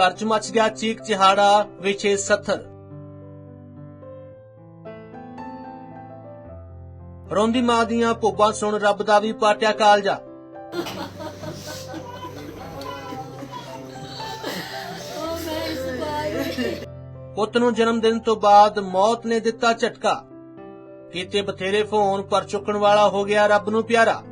ਘਰ 'ਚ ਮੱਚ ਗਿਆ, ਚੀਕ ਚਿਹਾੜਾ, ਵਿਛੇ ਸੱਥਰ। ਰੋਂਦੀ ਮਾਂ ਦੀਆਂ ਭੋਬਾਂ ਸੁਣ ਰੱਬ ਦਾ ਵੀ ਪਾਟਿਆ ਕਾਲਜਾ। ਪੁੱਤ ਨੂੰ ਜਨਮ ਦਿਨ ਤੋਂ ਬਾਅਦ ਮੌਤ ਨੇ ਦਿੱਤਾ ਝਟਕਾ। ਕੀਤੇ ਬਥੇਰੇ ਫੋਨ ਪਰ ਚੁੱਕਣ ਵਾਲਾ ਹੋ ਗਿਆ ਰੱਬ ਨੂੰ ਪਿਆਰਾ।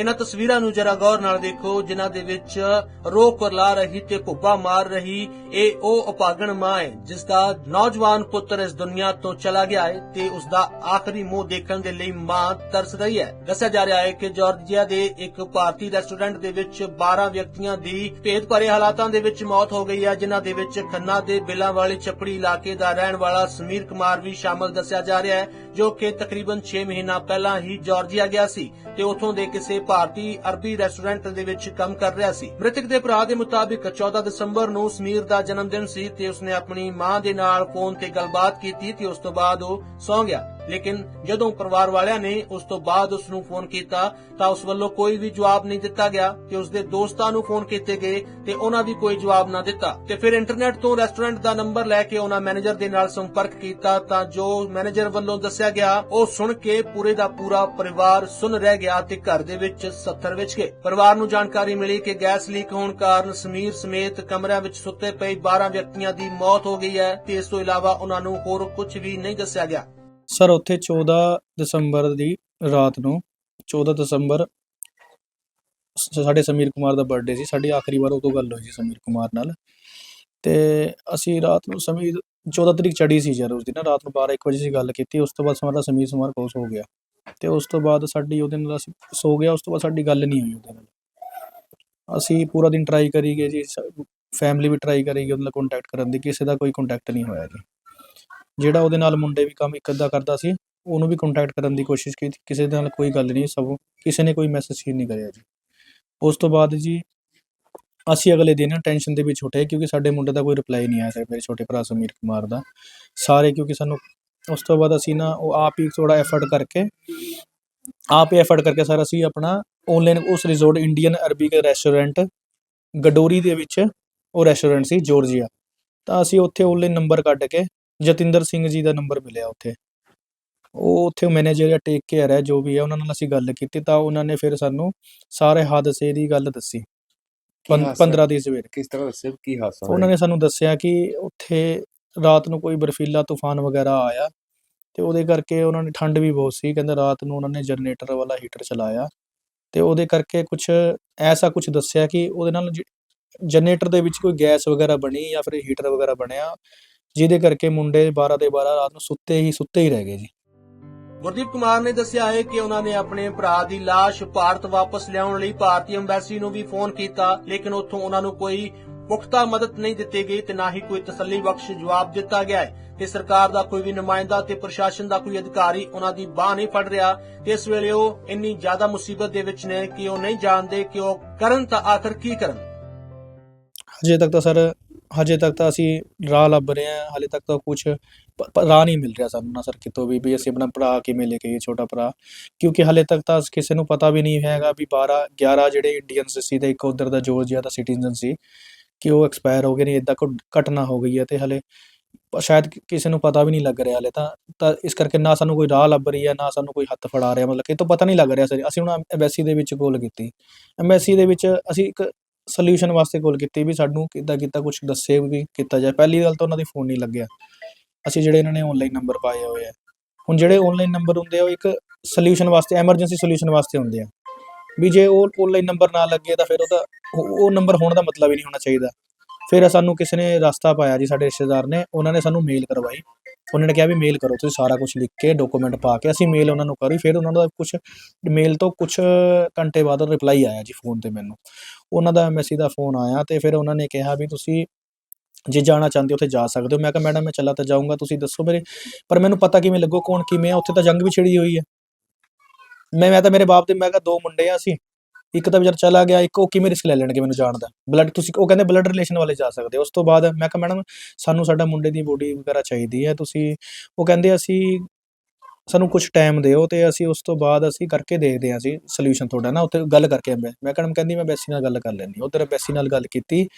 ਇਹਨਾਂ ਤਸਵੀਰਾਂ ਨੂੰ ਜਰਾ ਗੌਰ ਨਾਲ ਦੇਖੋ, ਜਿਨ੍ਹਾਂ ਦੇ ਵਿੱਚ ਰੋ ਕਰਲਾ ਰਹੀ ਤੇ ਭੁੱਬਾ ਮਾਰ ਰਹੀ, ਇਹ ਉਹ ਅਪਾਗਣ ਮਾਂ ਹੈ, ਜਿਸ ਦਾ ਨੌਜਵਾਨ ਪੁੱਤਰ ਇਸ ਦੁਨੀਆ ਤੋਂ ਚਲਾ ਗਿਆ ਹੈ ਤੇ ਉਸ ਦਾ ਆਖਰੀ ਮੂੰਹ ਦੇਖਣ ਦੇ ਲਈ ਮਾਂ ਤਰਸ ਰਹੀ ਹੈ। ਦੱਸਿਆ ਜਾ ਰਿਹਾ ਹੈ ਕਿ ਜਾਰਜੀਆ ਦੇ ਇੱਕ ਭਾਰਤੀ ਰੈਸਟੋਰੈਂਟ ਦੇ ਵਿੱਚ 12 ਵਿਅਕਤੀਆਂ ਦੀ ਭੇਦ ਭਰੇ ਹਾਲਾਤਾਂ ਦੇ ਵਿੱਚ ਮੌਤ ਹੋ ਗਈ ਹੈ, ਜਿਨ੍ਹਾਂ ਦੇ ਵਿੱਚ ਖੰਨਾ ਦੇ ਬਿੱਲਾਂ ਵਾਲੇ ਚੱਪੜੀ ਇਲਾਕੇ ਦਾ ਰਹਿਣ ਵਾਲਾ ਸਮੀਰ ਕੁਮਾਰ ਵੀ ਸ਼ਾਮਲ ਦੱਸਿਆ ਜਾ ਰਿਹਾ ਹੈ, ਜੋ ਕਿ ਤਕਰੀਬਨ 6 ਮਹੀਨਾ ਪਹਿਲਾਂ ਹੀ ਜਾਰਜੀਆ ਗਿਆ ਸੀ ਤੇ ਉੱਥੋਂ ਦੇ ਕਿਸੇ ਭਾਰਤੀ ਅਰਬੀ ਰੈਸਟੋਰੈਂਟ ਦੇ ਵਿੱਚ ਕੰਮ ਕਰ ਰਿਹਾ ਸੀ। ਮ੍ਰਿਤਕ ਦੇ ਭਰਾ ਦੇ ਮੁਤਾਬਿਕ 14 ਦਸੰਬਰ ਨੂੰ ਸਮੀਰ ਦਾ ਜਨਮ ਦਿਨ ਸੀ ਤੇ ਉਸਨੇ ਆਪਣੀ ਮਾਂ ਦੇ ਨਾਲ ਫੋਨ ਤੇ ਗੱਲਬਾਤ ਕੀਤੀ ਤੇ ਉਸ ਤੋਂ ਬਾਅਦ ਉਹ ਸੌਂ ਗਿਆ। ਲੇਕਿਨ ਜਦੋਂ ਪਰਿਵਾਰ ਵਾਲਿਆਂ ਨੇ ਉਸ ਤੋਂ ਬਾਅਦ ਉਸ ਨੂੰ ਫੋਨ ਕੀਤਾ ਤਾਂ ਉਸ ਵੱਲੋਂ ਕੋਈ ਵੀ ਜਵਾਬ ਨਹੀਂ ਦਿੱਤਾ ਗਿਆ ਤੇ ਉਸ ਦੇ ਦੋਸਤਾਂ ਨੂੰ ਫੋਨ ਕੀਤੇ ਗਏ ਤੇ ਉਹਨਾਂ ਵੀ ਕੋਈ ਜਵਾਬ ਨਾ ਦਿੱਤਾ। ਤੇ ਫਿਰ ਇੰਟਰਨੈਟ ਤੋਂ ਰੈਸਟੋਰੈਂਟ ਦਾ ਨੰਬਰ ਲੈ ਕੇ ਉਹਨਾਂ ਮੈਨੇਜਰ ਦੇ ਨਾਲ ਸੰਪਰਕ ਕੀਤਾ ਤਾਂ ਜੋ ਮੈਨੇਜਰ ਵੱਲੋਂ ਦੱਸਿਆ ਗਿਆ, ਉਹ ਸੁਣ ਕੇ ਪੂਰੇ ਦਾ ਪੂਰਾ ਪਰਿਵਾਰ ਸੁਣ ਰਹਿ ਗਿਆ ਤੇ ਘਰ ਦੇ ਵਿੱਚ ਸੱਥਰ ਵਿੱਚ ਗਏ। ਪਰਿਵਾਰ ਨੂੰ ਜਾਣਕਾਰੀ ਮਿਲੀ ਕਿ ਗੈਸ ਲੀਕ ਹੋਣ ਕਾਰਨ ਸਮੀਰ ਸਮੇਤ ਕਮਰਿਆਂ ਵਿੱਚ ਸੁੱਤੇ ਪਏ 12 ਵਿਅਕਤੀਆਂ ਦੀ ਮੌਤ ਹੋ ਗਈ ਹੈ ਤੇ ਇਸ ਤੋਂ ਇਲਾਵਾ ਉਹਨਾਂ ਨੂੰ ਹੋਰ ਕੁਝ ਵੀ ਨਹੀਂ ਦੱਸਿਆ ਗਿਆ। ਸਰ, ਉੱਥੇ 14 ਦਸੰਬਰ ਦੀ ਰਾਤ ਨੂੰ 14 ਦਸੰਬਰ ਸਾਡੇ ਸਮੀਰ ਕੁਮਾਰ ਦਾ ਬਰਥਡੇ ਸੀ। ਸਾਡੀ ਆਖਰੀ ਵਾਰ ਉਦੋਂ ਗੱਲ ਹੋਈ ਸੀ ਸਮੀਰ ਕੁਮਾਰ ਨਾਲ। ਤੇ ਅਸੀਂ ਰਾਤ ਨੂੰ ਸਮੀਰ 14 ਤਰੀਕ ਚੜੀ ਸੀ ਯਾਰ ਉਸ ਦਿਨ, ਰਾਤ ਨੂੰ 12 1 ਵਜੇ ਅਸੀਂ ਗੱਲ ਕੀਤੀ। ਉਸ ਤੋਂ ਬਾਅਦ ਸਾਡਾ ਸਮੀਰ ਕੁਮਾਰ ਕੋਸ ਹੋ ਗਿਆ। ਤੇ ਉਸ ਤੋਂ ਬਾਅਦ ਸਾਡੀ ਉਹਦੇ ਨਾਲ ਅਸੀਂ ਸੋ ਗਿਆ, ਉਸ ਤੋਂ ਬਾਅਦ ਸਾਡੀ ਗੱਲ ਨਹੀਂ ਹੋਈ ਉਹਦੇ ਨਾਲ। ਅਸੀਂ ਪੂਰਾ ਦਿਨ ਟਰਾਈ ਕਰੀ ਗਏ ਜੀ ਫੈਮਿਲੀ ਵੀ ਟਰਾਈ ਕਰੀ ਗਈ ਉਹਦੇ ਨਾਲ ਕੰਟੈਕਟ ਕਰਨ ਦੀ, ਕਿਸੇ ਦਾ ਕੋਈ ਕੰਟੈਕਟ ਨਹੀਂ ਹੋਇਆ ਜੀ। ਜਿਹੜਾ ਉਹਦੇ ਨਾਲ ਮੁੰਡੇ ਵੀ ਕੰਮ ਇੱਕ ਅੱਧਾ ਕਰਦਾ ਸੀ, ਉਹਨੂੰ ਵੀ ਕੰਟੈਕਟ ਕਰਨ ਦੀ ਕੋਸ਼ਿਸ਼ ਕੀਤੀ। ਕਿਸੇ ਦੇ ਨਾਲ ਕੋਈ ਗੱਲ ਨਹੀਂ ਸਭ, ਕਿਸੇ ਨੇ ਕੋਈ ਮੈਸੇਜ ਹੀ ਨਹੀਂ ਕਰਿਆ ਜੀ। ਉਸ ਤੋਂ ਬਾਅਦ ਜੀ ਅਸੀਂ ਅਗਲੇ ਦਿਨ ਟੈਨਸ਼ਨ ਦੇ ਵਿੱਚ ਉੱਠੇ ਕਿਉਂਕਿ ਸਾਡੇ ਮੁੰਡੇ ਦਾ ਕੋਈ ਰਿਪਲਾਈ ਨਹੀਂ ਆਇਆ ਸੀ ਮੇਰੇ ਛੋਟੇ ਭਰਾ ਸਮੀਰ ਕੁਮਾਰ ਦਾ। ਸਾਰੇ ਕਿਉਂਕਿ ਸਾਨੂੰ ਉਸ ਤੋਂ ਬਾਅਦ ਅਸੀਂ ਨਾ ਉਹ ਆਪ ਹੀ ਥੋੜਾ ਐਫਰਟ ਕਰਕੇ, ਆਪ ਹੀ ਐਫਰਟ ਕਰਕੇ ਸਰ ਅਸੀਂ ਆਪਣਾ ਆਨਲਾਈਨ ਉਸ ਰਿਜ਼ੋਰਟ ਇੰਡੀਅਨ ਅਰਬਿਕ ਰੈਸਟੋਰੈਂਟ ਗਡੋਰੀ ਦੇ ਵਿੱਚ ਉਹ ਰੈਸਟੋਰੈਂਟ ਸੀ ਜੋਰਜੀਆ ਤਾਂ ਅਸੀਂ ਉੱਥੇ ਆਨਲਾਈਨ ਨੰਬਰ ਕੱਢ ਕੇ ਜਤਿੰਦਰ ਸਿੰਘ ਜੀ ਦਾ ਨੰਬਰ ਮਿਲਿਆ ਉੱਥੇ। ਉਹ ਉੱਥੇ ਮੈਨੇਜਰ ਜਾਂ ਟੇਕ ਕੇਅਰ ਹੈ ਜੋ ਵੀ ਹੈ ਉਹਨਾਂ ਨਾਲ ਅਸੀਂ ਗੱਲ ਕੀਤੀ ਤਾਂ ਉਹਨਾਂ ਨੇ ਫਿਰ ਸਾਨੂੰ ਸਾਰੇ ਹਾਦਸੇ ਦੀ ਗੱਲ ਦੱਸੀ। ਕੀ ਹਾਦਸਾ? 15 ਦੀ ਸਵੇਰ। ਕਿਸ ਤਰ੍ਹਾਂ ਦੱਸਿਓ ਕੀ ਹਾਦਸਾ ਉਹਨਾਂ ਨੇ ਸਾਨੂੰ ਦੱਸਿਆ ਕਿ ਉੱਥੇ ਰਾਤ ਨੂੰ ਕੋਈ ਬਰਫੀਲਾ ਤੂਫਾਨ ਵਗੈਰਾ ਆਇਆ ਤੇ ਉਹਦੇ ਕਰਕੇ ਉਹਨਾਂ ਨੇ ਠੰਡ ਵੀ ਬਹੁਤ ਸੀ ਕਹਿੰਦੇ ਰਾਤ ਨੂੰ ਉਹਨਾਂ ਨੇ ਜਨਰੇਟਰ ਵਾਲਾ ਹੀਟਰ ਚਲਾਇਆ ਤੇ ਉਹਦੇ ਕਰਕੇ ਕੁਝ ਐਸਾ ਕੁਝ ਦੱਸਿਆ ਕਿ ਉਹਦੇ ਨਾਲ ਜਨਰੇਟਰ ਦੇ ਵਿੱਚ ਕੋਈ ਗੈਸ ਵਗੈਰਾ ਬਣੀ ਜਾਂ ਫਿਰ ਹੀਟਰ ਵਗੈਰਾ ਬਣਿਆ ਜਿਹਦੇ ਕਰਕੇ ਮੁੰਡੇ 12 ਦੇ 12 ਰਾਤ ਨੂੰ ਸੁੱਤੇ ਹੀ ਸੁੱਤੇ ਹੀ ਰਹਿ ਗਏ ਜੀ। ਗੁਰਦੀਪ ਕੁਮਾਰ ਨੇ ਦੱਸਿਆ ਹੈ ਕਿ ਉਹਨਾਂ ਨੇ ਆਪਣੇ ਭਰਾ ਦੀ ਲਾਸ਼ ਭਾਰਤ ਵਾਪਸ ਲਿਆਉਣ ਲਈ ਭਾਰਤੀ ਐਮਬੈਸੀ ਨੂੰ ਵੀ ਫੋਨ ਕੀਤਾ ਲੇਕਿਨ ਉੱਥੋਂ ਉਹਨਾਂ ਨੂੰ ਕੋਈ ਪੁਖਤਾ ਮਦਦ ਨਹੀਂ ਦਿੱਤੀ ਗਈ ਤੇ ਨਾ ਹੀ ਕੋਈ ਤਸੱਲੀ ਬਖਸ਼ ਜਵਾਬ ਦਿੱਤਾ ਗਿਆ ਹੈ। ਤੇ ਸਰਕਾਰ ਦਾ ਕੋਈ ਵੀ ਨੁਮਾਇੰਦਾ ਤੇ ਪ੍ਰਸ਼ਾਸਨ ਦਾ ਕੋਈ ਅਧਿਕਾਰੀ ਉਹਨਾਂ ਦੀ ਬਾਹ ਨਹੀਂ ਫੜ ਰਿਹਾ। ਤੇ ਇਸ ਵੇਲੇ ਉਹ ਇੰਨੀ ਜ਼ਿਆਦਾ ਮੁਸੀਬਤ ਦੇ ਵਿੱਚ ਨੇ ਕਿ ਉਹ ਨਹੀਂ ਜਾਣਦੇ ਕਿ ਉਹ ਕਰਨ ਤਾਂ ਆਖਰ ਕੀ ਕਰਨ। ਹਜੇ ਤੱਕ ਤਾਂ ਸਰ ਹਜੇ ਤੱਕ ਤਾਂ ਅਸੀਂ ਰਾਹ ਲੱਭ ਰਹੇ ਹਾਂ ਹਲੇ ਤੱਕ ਤਾਂ ਕੁਝ ਰਾਹ ਨਹੀਂ ਮਿਲ ਰਿਹਾ ਸਾਨੂੰ ਨਾ ਸਰ ਕਿਤੋਂ ਵੀ ਵੀ ਅਸੀਂ ਆਪਣਾ ਭਰਾ ਕਿਵੇਂ ਲੈ ਕੇ ਆਈਏ ਛੋਟਾ ਭਰਾ, ਕਿਉਂਕਿ ਹਲੇ ਤੱਕ ਤਾਂ ਕਿਸੇ ਨੂੰ ਪਤਾ ਵੀ ਨਹੀਂ ਹੈਗਾ ਵੀ 12 11 ਜਿਹੜੇ ਇੰਡੀਅਨਸ ਸੀ ਤੇ ਇੱਕ ਉਧਰ ਦਾ ਜੋਰਜੀਆ ਦਾ ਸਿਟੀਜ਼ਨ ਸੀ ਕਿ ਉਹ ਐਕਸਪਾਇਰ ਹੋ ਗਏ ਨੇ ਇਦਾਂ ਕੋਈ ਘਟਨਾ ਹੋ ਗਈ ਹੈ ਤੇ ਹਲੇ ਸ਼ਾਇਦ ਕਿਸੇ ਨੂੰ ਪਤਾ ਵੀ ਨਹੀਂ ਲੱਗ ਰਿਹਾ ਹਲੇ ਤਾਂ ਤਾਂ ਇਸ ਕਰਕੇ ਨਾ ਸਾਨੂੰ ਕੋਈ ਰਾਹ ਲੱਭ ਰਹੀ ਹੈ, ਨਾ ਸਾਨੂੰ ਕੋਈ ਹੱਥ ਫੜਾ ਰਿਹਾ ਮਤਲਬ ਕਿ ਤੋਂ ਪਤਾ ਨਹੀਂ ਲੱਗ ਰਿਹਾ ਸਰ, ਅਸੀਂ ਹੁਣ ਐਮਬੈਸੀ ਦੇ ਵਿੱਚ ਕਾਲ ਕੀਤੀ। ਐਮਬੈਸੀ ਦੇ ਵਿੱਚ ਅਸੀਂ ਇੱਕ ਸੋਲੂਸ਼ਨ ਵਾਸਤੇ ਕਾਲ ਕੀਤੀ ਵੀ ਸਾਨੂੰ ਕਿੱਦਾਂ ਕੀਤਾ ਕੁਝ ਦੱਸੇ ਵੀ ਕੀਤਾ ਜਾਏ। ਪਹਿਲੀ ਗੱਲ ਤਾਂ ਉਹਨਾਂ ਦੀ ਫੋਨ ਨਹੀਂ ਲੱਗਿਆ। ਅਸੀਂ ਜਿਹੜੇ ਇਹਨਾਂ ਨੇ ਆਨਲਾਈਨ ਨੰਬਰ ਪਾਏ ਹੋਏ ਆ। ਹੁਣ ਜਿਹੜੇ ਆਨਲਾਈਨ ਨੰਬਰ ਹੁੰਦੇ ਆ, ਉਹ ਇੱਕ ਸੋਲੂਸ਼ਨ ਵਾਸਤੇ ਐਮਰਜੈਂਸੀ ਸੋਲੂਸ਼ਨ ਵਾਸਤੇ ਹੁੰਦੇ ਆ। ਵੀ ਜੇ ਉਹ ਆਨਲਾਈਨ ਨੰਬਰ ਨਾ ਲੱਗੇ ਤਾਂ ਫਿਰ ਉਹਦਾ, ਉਹ- ਨੰਬਰ ਹੋਣ ਦਾ ਮਤਲਬ ਹੀ ਨਹੀਂ ਹੋਣਾ ਚਾਹੀਦਾ। ਫਿਰ ਸਾਨੂੰ ਕਿਸੇ ਨੇ ਰਸਤਾ ਪਾਇਆ ਜੀ, ਸਾਡੇ ਰਿਸ਼ਤੇਦਾਰ ਨੇ, ਉਹਨਾਂ ਨੇ ਸਾਨੂੰ ਮੇਲ ਕਰਵਾਈ। ਉਹਨਾਂ ਨੇ ਕਿਹਾ ਵੀ ਮੇਲ ਕਰੋ, ਤੁਸੀਂ ਸਾਰਾ ਕੁਝ ਲਿਖ ਕੇ ਡਾਕੂਮੈਂਟ ਪਾ ਕੇ ਅਸੀਂ ਮੇਲ ਉਹਨਾਂ ਨੂੰ ਕਰੀ, ਫਿਰ ਉਹਨਾਂ ਦਾ ਕੁਝ ਮੇਲ ਤੋਂ ਕੁਝ ਘੰਟੇ ਬਾਅਦ ਰਿਪਲਾਈ ਆਇਆ ਜੀ ਫੋਨ ਤੇ ਮੈਨੂੰ। ਉਹਨਾਂ ਦਾ ਐਮਐਸਸੀ ਦਾ ਫੋਨ ਆਇਆ ਤੇ ਫਿਰ ਉਹਨਾਂ ਨੇ ਕਿਹਾ ਵੀ ਤੁਸੀਂ ਜੇ ਜਾਣਾ ਚਾਹੁੰਦੇ ਹੋ ਉੱਥੇ ਜਾ ਸਕਦੇ ਹੋ। ਮੈਂ ਕਿਹਾ, ਮੈਡਮ, ਮੈਂ ਚੱਲਾ ਤਾਂ ਜਾਊਂਗਾ, ਤੁਸੀਂ ਦੱਸੋ ਮੇਰੇ, ਪਰ ਮੈਨੂੰ ਪਤਾ ਕਿਵੇਂ ਲੱਗੋ, ਕੌਣ ਕਿਵੇਂ ਆ, ਉੱਥੇ ਤਾਂ ਜੰਗ ਵੀ ਛਿੜੀ ਹੋਈ ਹੈ। ਮੈਂ ਮੈਂ ਤਾਂ ਮੇਰੇ ਬਾਪ ਦੇ, ਮੈਂ ਕਿਹਾ, ਦੋ ਮੁੰਡੇ ਆ ਅਸੀਂ ਇੱਕ ਤਾਂ ਵਿਚਾਰ ਚਲਾ ਗਿਆ, ਇੱਕ ਉਹ ਕਿਵੇਂ ਰਿਸਕ ਲੈ ਲੈਣਗੇ ਮੈਨੂੰ ਜਾਣ ਦਾ? ਬਲੱਡ ਤੁਸੀਂ, ਉਹ ਕਹਿੰਦੇ ਬਲੱਡ ਰਿਲੇਸ਼ਨ ਵਾਲੇ ਜਾ ਸਕਦੇ ਹੋ। ਉਸ ਤੋਂ ਬਾਅਦ ਮੈਂ ਕਿਹਾ, ਮੈਡਮ, ਸਾਨੂੰ ਸਾਡਾ ਮੁੰਡੇ ਦੀ ਬੋਡੀ ਵਗੈਰਾ ਚਾਹੀਦੀ ਹੈ, ਤੁਸੀਂ ਉਹ ਕਹਿੰਦੇ, ਅਸੀਂ, ਸਾਨੂੰ ਕੁਝ ਟਾਈਮ ਦਿਓ ਤੇ ਅਸੀਂ ਉਸ ਤੋਂ ਬਾਅਦ ਅਸੀਂ ਕਰਕੇ ਦੇਖਦੇ ਹਾਂ ਅਸੀਂ ਸੋਲੂਸ਼ਨ ਤੁਹਾਡਾ ਨਾ, ਉੱਥੇ ਗੱਲ ਕਰਕੇ ਮੈਂ ਮੈਂ ਕਹਿੰਦਾ ਕਹਿੰਦੀ ਮੈਂ ਬੈਸੀ ਨਾਲ ਗੱਲ ਕਰ ਲੈਂਦੀ ਉਧਰ ਬੈਸੀ ਨਾਲ ਗੱਲ ਕੀਤੀ।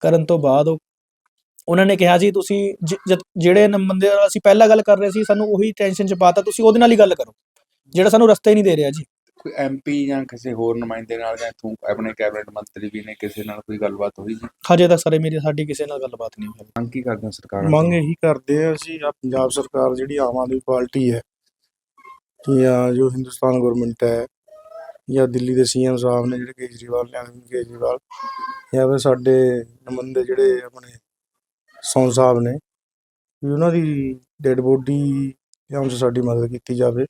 ਕਰਨ ਤੋਂ ਬਾਅਦ ਉਹ, ਉਹਨਾਂ ਨੇ ਕਿਹਾ, ਜੀ, ਤੁਸੀਂ ਜ- ਜਿਹੜੇ ਬੰਦੇ ਨਾਲ ਅਸੀਂ ਪਹਿਲਾਂ ਗੱਲ ਕਰ ਰਹੇ ਸੀ, ਸਾਨੂੰ ਉਹੀ ਟੈਨਸ਼ਨ ਚ ਪਾਤਾ, ਤੁਸੀਂ ਉਹਦੇ ਨਾਲ ਹੀ ਗੱਲ ਕਰੋ। ਜਿਹੜਾ ਸਾਨੂੰ ਰਸਤਾ ਹੀ ਨਹੀਂ ਦੇ ਰਿਹਾ ਜੀ। ਕੋਈ ਐਮਪੀ ਜਾਂ ਕਿਸੇ ਹੋਰ ਨੁਮਾਇੰਦੇ ਨਾਲ ਜਾਂ ਤੂੰ ਆਪਣੇ ਕੈਬਨਿਟ ਮੰਤਰੀ ਵੀ ਨੇ ਕਿਸੇ ਨਾਲ ਕੋਈ ਗੱਲਬਾਤ ਹੋਈ ਜੀ? ਹਜੇ ਤੱਕ ਸਾਰੇ ਮੇਰੀ ਸਾਡੀ ਕਿਸੇ ਨਾਲ ਗੱਲਬਾਤ ਨਹੀਂ ਹੋਈ। ਮੰਗ ਕੀ ਕਰਦੇ ਹੋ ਸਰਕਾਰ ਮੰਗ ਇਹੀ ਕਰਦੇ ਆ ਅਸੀਂ ਆਹ ਪੰਜਾਬ ਸਰਕਾਰ ਜਿਹੜੀ ਆਮ ਆਦਮੀ ਪਾਰਟੀ ਹੈ ਜਾਂ ਜੋ ਹਿੰਦੁਸਤਾਨ ਗਵਰਨਮੈਂਟ ਹੈ ਜਾਂ ਦਿੱਲੀ ਦੇ ਸੀਐਮ ਸਾਹਿਬ ਨੇ ਜਿਹੜੇ ਕੇਜਰੀਵਾਲ ਨੇ ਅਰਵਿੰਦ ਕੇਜਰੀਵਾਲ ਜਾਂ ਫਿਰ ਸਾਡੇ ਨੁਮਾਇੰਦੇ ਜਿਹੜੇ ਆਪਣੇ ਸੌਨ ਸਾਹਿਬ ਨੇ ਵੀ ਉਹਨਾਂ ਦੀ ਡੈਡ ਬੋਡੀ ਜਾਂ ਉਸ ਸਾਡੀ ਮਦਦ ਕੀਤੀ ਜਾਵੇ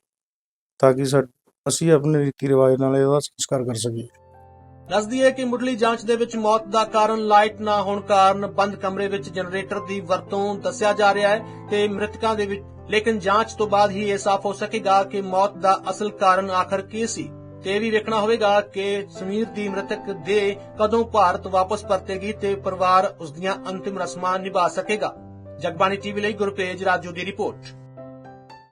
ਤਾਂ ਕਿ ਸਾ- ਅਸੀਂ ਆਪਣੇ ਰੀਤੀ ਰਿਵਾਜ ਨਾਲ ਇਹਦਾ ਸੰਸਕਾਰ ਕਰ ਸਕੀਏ। ਦੱਸਦੀ ਹੈ ਕਿ ਮੁੱਢਲੀ ਜਾਂਚ ਦੇ ਵਿੱਚ ਮੌਤ ਦਾ ਕਾਰਨ ਲਾਈਟ ਨਾ ਹੋਣ ਕਾਰਨ ਬੰਦ ਕਮਰੇ ਵਿੱਚ ਜਨਰੇਟਰ ਦੀ ਵਰਤੋਂ ਦੱਸਿਆ ਜਾ ਰਿਹਾ ਹੈ ਤੇ ਮ੍ਰਿਤਕਾਂ ਦੇ ਵਿੱਚ, ਲੇਕਿਨ ਜਾਂਚ ਤੋਂ ਬਾਅਦ ਹੀ ਇਹ ਸਾਫ਼ ਹੋ ਸਕੇਗਾ ਕਿ ਮੌਤ ਦਾ ਅਸਲ ਕਾਰਨ ਆਖਰ ਕੀ ਸੀ। ਤੇ ਇਹ ਵੀ ਵੇਖਣਾ ਹੋਵੇਗਾ ਕਿ ਸਮੀਰ ਦੀ ਮ੍ਰਿਤਕ ਦੇ ਕਦੋਂ ਭਾਰਤ ਵਾਪਸ ਪਰਤੇਗੀ ਤੇ ਪਰਿਵਾਰ ਉਸ ਦੀਆਂ ਅੰਤਿਮ ਰਸਮਾਂ ਨਿਭਾ ਸਕੇਗਾ। ਜਗਬਾਣੀ ਟੀਵੀ ਲਈ ਗੁਰਪੇਜ ਰਾਜੂ ਦੀ ਰਿਪੋਰਟ।